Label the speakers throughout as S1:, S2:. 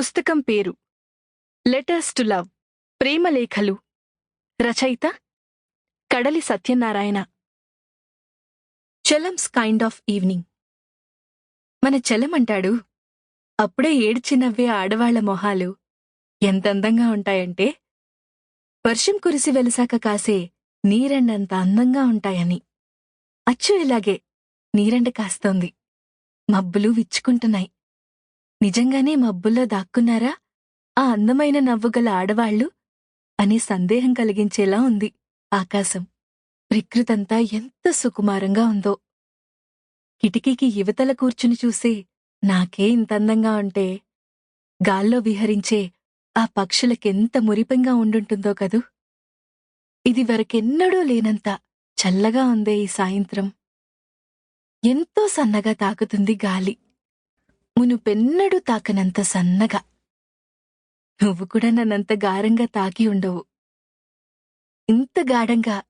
S1: పుస్తకం పేరు. Letters to love ప్రేమలేఖలు రచయిత Kadali Satyanarayana. Chalam's kind of evening మన చలం అంటాడు అప్పుడే ఏడ్చి నవ్వే ఆడవాళ్ళ మొహాలు ఎంత అందంగా ఉంటాయంటే వర్షం కురిసి వెలిసాక కాసే నీరెండంత అందంగా ఉంటాయని. అచ్చు ఇలాగే నీరెండ కాస్తోంది. మబ్బులు విచ్చుకుంటున్నాయి. నిజంగానే మబ్బుల్లో దాక్కున్నారా? ఆ అందమైన నవ్వుగల ఆడవాళ్ళు అనే సందేహం కలిగించేలా ఉంది ఆకాశం. ప్రకృతంతా ఎంత సుకుమారంగా ఉందో. కిటికీకి యువతల కూర్చుని చూసే నాకే ఇంతందంగా ఉంటే గాల్లో విహరించే ఆ పక్షులకెంత మురిపెంగా ఉండుంటుందో కదూ. ఇది వరకెన్నడూ లేనంత చల్లగా ఉందే ఈ సాయంత్రం. ఎంతో సన్నగా తాకుతుంది గాలి. మునుపెన్నడూ తాకనంత సన్నగా. నువ్వు కూడా నన్నంత గారంగా తాకి ఉండవు. ఇంత గాఢంగా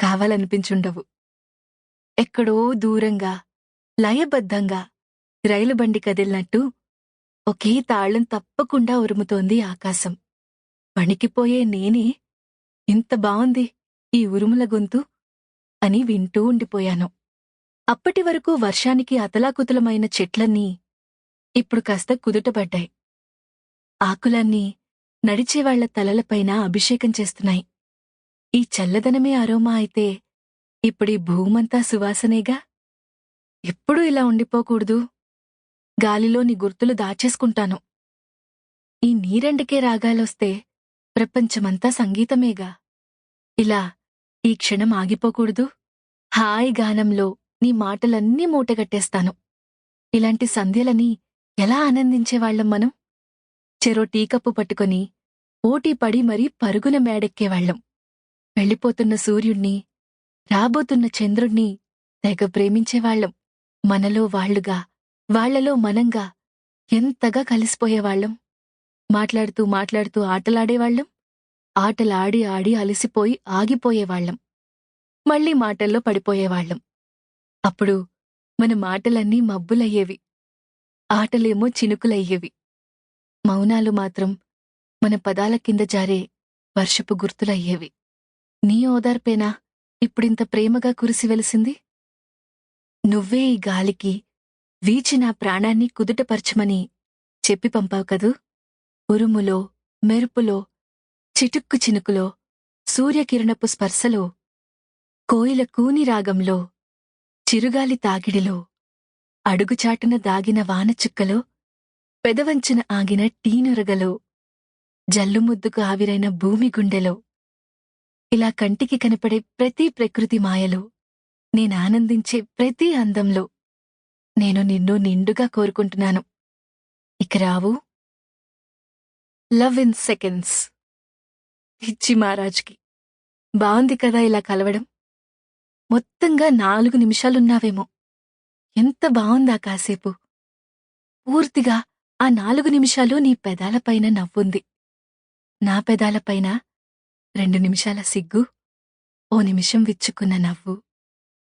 S1: కావాలనిపించుండవు. ఎక్కడో దూరంగా లయబద్ధంగా రైలు బండి కదిలినట్టు ఒకే తాళం తప్పకుండా ఉరుముతోంది ఆకాశం. వణికిపోయే నేనే ఇంత బావుంది ఈ ఉరుముల గొంతు అని వింటూ ఉండిపోయాను. అప్పటి వరకు వర్షానికి అతలాకుతలమైన చెట్లన్నీ ఇప్పుడు కాస్త కుదుటపడ్డాయి ఆకులన్నీ నడిచేవాళ్ళ తలలపైన అభిషేకం చేస్తున్నాయి. ఈ చల్లదనమే అరోమా అయితే ఇప్పుడీ భూమంతా సువాసనేగా? ఎప్పుడూ ఇలా ఉండిపోకూడదు. గాలిలోని గుర్తులు దాచేసుకుంటాను. ఈ నీరెండకే రాగాలొస్తే ప్రపంచమంతా సంగీతమేగా? ఇలా ఈ క్షణం ఆగిపోకూడదు. హాయి గానంలో నీ మాటలన్నీ మూటగట్టేస్తాను. ఇలాంటి సంధ్యలని ఎలా ఆనందించేవాళ్ళం మనం? చెరో టీకప్పు పట్టుకొని పోటీ పడి మరీ పరుగున మేడెక్కేవాళ్ళం వెళ్ళిపోతున్న సూర్యుణ్ణి రాబోతున్న చంద్రుణ్ణి తెగ ప్రేమించేవాళ్ళం మనలో వాళ్ళుగా వాళ్ళలో మనంగా ఎంతగా కలిసిపోయేవాళ్ళం మాట్లాడుతూ మాట్లాడుతూ ఆటలాడేవాళ్ళం ఆటలాడి ఆడి అలసిపోయి ఆగిపోయేవాళ్ళం మళ్ళీ మాటల్లో పడిపోయేవాళ్ళం అప్పుడు మన మాటలన్నీ మబ్బులయ్యేవి. ఆటలేమో చినుకులయ్యేవి. మౌనాలు మాత్రం మన పదాల కింద జారే వర్షపు గుర్తులయ్యేవి. నీ ఓదార్పేనా ఇప్పుడింత ప్రేమగా కురిసి వెలిసింది నువ్వే ఈ గాలికి వీచి నా ప్రాణాన్ని కుదుటపరచమని చెప్పి పంపావు కదూ? ఉరుములో మెరుపులో చిటుక్కు చినుకులో సూర్యకిరణపు స్పర్శలో కోయిల కూని రాగంలో చిరుగాలి తాగిడిలో అడుగుచాటున దాగిన వానచుక్కలో పెదవంచున ఆగిన టీనురగలో జల్లుముద్దుకు ఆవిరైన భూమి గుండెలో ఇలా కంటికి కనపడే ప్రతి ప్రకృతి మాయలో నేనానందించే ప్రతి అందంలో నేను నిన్ను నిండుగా కోరుకుంటున్నాను. ఇక రావు. Love in seconds. ఇచ్చి మహారాజ్కి. బావుంది కదా ఇలా కలవడం? మొత్తంగా నాలుగు నిమిషాలున్నావేమో. ఎంత బావుందా కాసేపు. పూర్తిగా ఆ నాలుగు నిమిషాలు నీ పెదాలపైన నవ్వుంది. నా పెదాలపైన రెండు నిమిషాల సిగ్గు ఓ నిమిషం విచ్చుకున్న నవ్వు.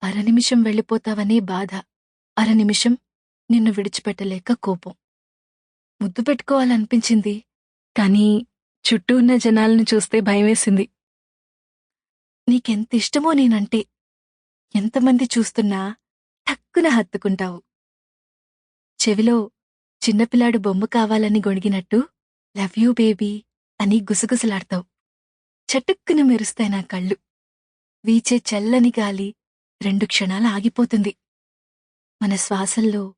S1: అర నిమిషం వెళ్ళిపోతావనే బాధ. అర నిమిషం నిన్ను విడిచిపెట్టలేక కోపం. ముద్దు పెట్టుకోవాలనిపించింది కానీ చుట్టూ ఉన్న జనాలను చూస్తే భయమేసింది. నీకెంత ఇష్టమో నేనంటే ఎంతమంది చూస్తున్నా టక్కున హత్తుకుంటావు. చెవిలో చిన్నపిల్లాడు బొమ్మ కావాలని గొణిగినట్టు లవ్ యూ బేబీ అని గుసగుసలాడతావు. చటుక్కున మెరుస్తాయి నా కళ్ళు. వీచే చల్లని గాలి రెండు క్షణాలు ఆగిపోతుంది. మన శ్వాసల్లో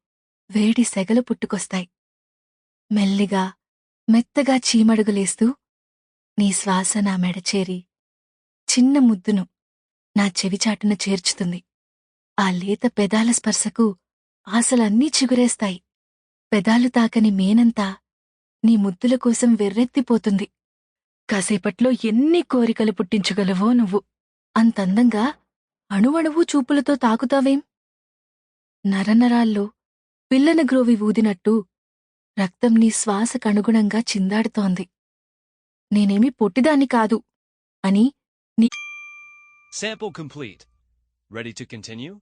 S1: వేడి సెగలు పుట్టుకొస్తాయి. మెల్లిగా మెత్తగా చీమడుగులేస్తూ నీ శ్వాస నా మెడచేరి చిన్న ముద్దును నా చెవిచాటున చేర్చుతుంది. ఆ లేత పెదాల స్పర్శకు ఆశలన్నీ చిగురేస్తాయి. పెదాలు తాకని మేనంతా నీ ముద్దుల కోసం వెర్రెత్తిపోతుంది. కాసేపట్లో ఎన్ని కోరికలు పుట్టించగలవో నువ్వు. అంతందంగా అణువణువు చూపులతో తాకుతావేం? నరనరాల్లో పిల్లన గ్రోవి ఊదినట్టు రక్తం నీ శ్వాసకనుగుణంగా చిందాడుతోంది. నేనేమి పొట్టిదాన్ని కాదు అని
S2: Sample complete. Ready to continue?